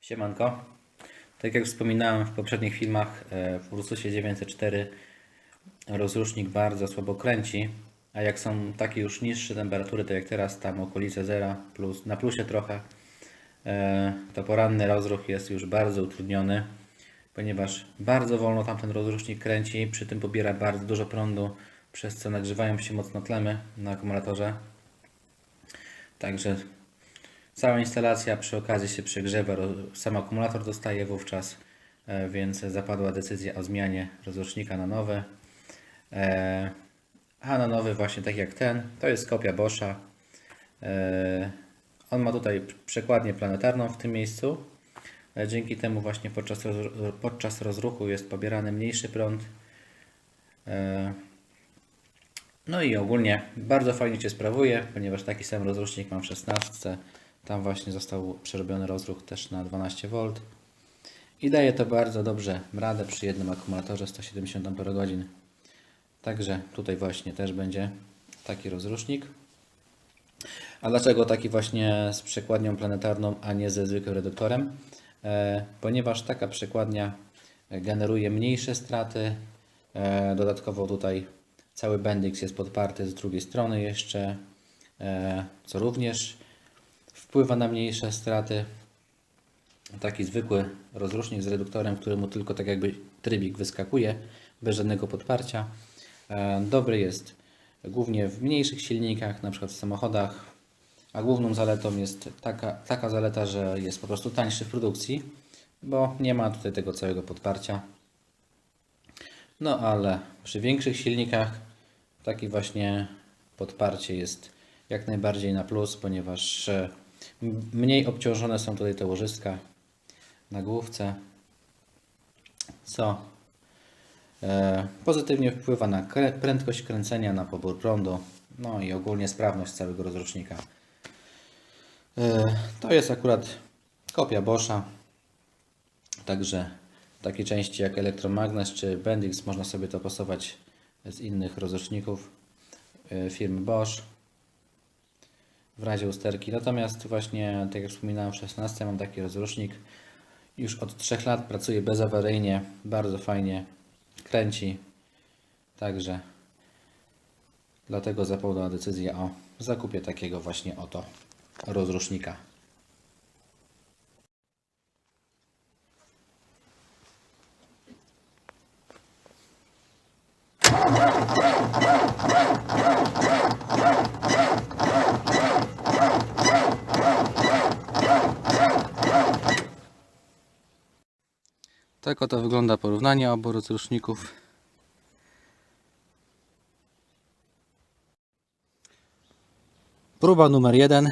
Siemanko. Tak jak wspominałem w poprzednich filmach, e, w Ursusie 904 rozrusznik bardzo słabo kręci, a jak są takie już niższe temperatury, to jak teraz tam okolice zera, plus, na plusie trochę, e, to poranny rozruch jest już bardzo utrudniony, ponieważ bardzo wolno tamten rozrusznik kręci, przy tym pobiera bardzo dużo prądu, przez co nagrzewają się mocno tlemy na akumulatorze. Także Cała instalacja przy okazji się przegrzewa, sam akumulator dostaje wówczas, e, więc zapadła decyzja o zmianie rozrusznika na nowy. E, A na nowy właśnie tak jak ten, to jest kopia Boscha. E, On ma tutaj przekładnię planetarną w tym miejscu. Dzięki temu właśnie podczas, podczas rozruchu jest pobierany mniejszy prąd. No i ogólnie bardzo fajnie Cię sprawuje, ponieważ taki sam rozrusznik mam w 16. Tam właśnie został przerobiony rozruch też na 12V. I daje to bardzo dobrze radę przy jednym akumulatorze 170 Ah. Także tutaj właśnie też będzie taki rozrusznik. A dlaczego taki właśnie z przekładnią planetarną, a nie ze zwykłym reduktorem? E, ponieważ taka przekładnia generuje mniejsze straty. E, dodatkowo tutaj cały bendix jest podparty z drugiej strony jeszcze, e, co również wpływa na mniejsze straty. Taki zwykły rozrusznik z reduktorem, w którym mu tylko tak jakby trybik wyskakuje, bez żadnego podparcia. E, Dobry jest głównie w mniejszych silnikach, na przykład w samochodach, a główną zaletą jest taka, taka zaleta, że jest po prostu tańszy w produkcji, bo nie ma tutaj tego całego podparcia. No ale przy większych silnikach takie właśnie podparcie jest jak najbardziej na plus, ponieważ e, mniej obciążone są tutaj te łożyska na główce, co e, pozytywnie wpływa na prędkość kręcenia, na pobór prądu, no i ogólnie sprawność całego rozrusznika. E, To jest akurat kopia Boscha, Także takie części jak Elektromagnes czy Bendix można sobie to pasować z innych rozruszników e, firmy Bosch w razie usterki. Natomiast właśnie, tak jak wspominałem, w 16 mam taki rozrusznik. Już od 3 lat pracuje bezawaryjnie, bardzo fajnie kręci. Także dlatego zapadła decyzja o zakupie takiego właśnie oto rozrusznika. Tak oto wygląda porównanie obu rozruszników. Próba numer jeden.